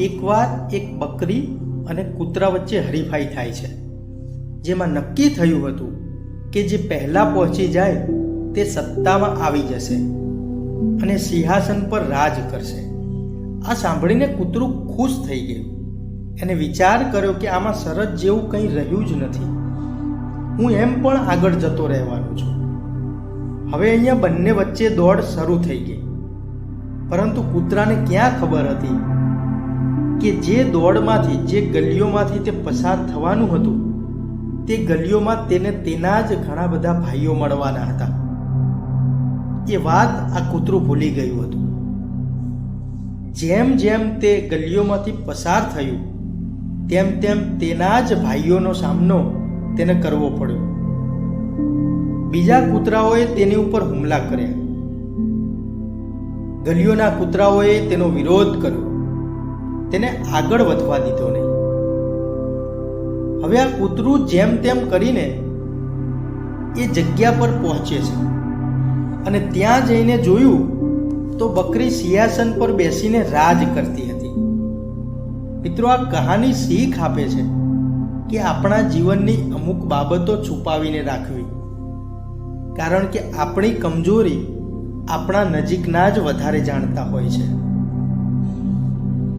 એકવાર એક બકરી અને કૂતરા વચ્ચે હરીફાઈ થાય છે. જેમાં નક્કી થયું હતું કે જે પહેલા પહોંચી જાય તે સત્તામાં આવી જશે અને સિંહાસન પર રાજ કરશે. આ સાંભળીને કૂતરું ખુશ થઈ ગયું. એને વિચાર કર્યો કે આમાં શરત જેવું કંઈ રહ્યું જ નથી. હું એમ પણ આગળ જતો રહેવાનો છું. હવે અહીંયા બંને વચ્ચે દોડ શરૂ થઈ ગઈ. પરંતુ કૂતરાને ક્યાં ખબર હતી? કે જે દોડમાંથી, જે ગલીઓમાંથી તે પસાર થવાનું હતું, તે ગલીઓમાં તેને તેના જ ઘણા બધા ભાઈઓ મળવાના હતા. એ વાત આ કૂતરું ભૂલી ગયું હતું. જેમ જેમ તે ગલીઓમાંથી પસાર થયું, તેમ તેમ તેના જ ભાઈઓનો સામનો તેને કરવો પડ્યો. બીજા કૂતરાઓએ તેની ઉપર હુમલા કર્યા. ગલીઓના કૂતરાઓએ તેનો વિરોધ કર્યો. તેને આગળ વધવા દીધો નહીં. હવે આ કૂતરું જેમ તેમ કરીને એ જગ્યા પર પહોંચે છે. અને ત્યાં જઈને જોયું તો બકરી સિંહાસન પર બેસીને રાજ કરતી હતી. મિત્રો, આ કહાની શીખ આપે છે કે આપણા જીવનની અમુક બાબતો છુપાવીને રાખવી. કારણ કે આપણી કમજોરી આપણા નજીકના જ વધારે જાણતા હોય છે.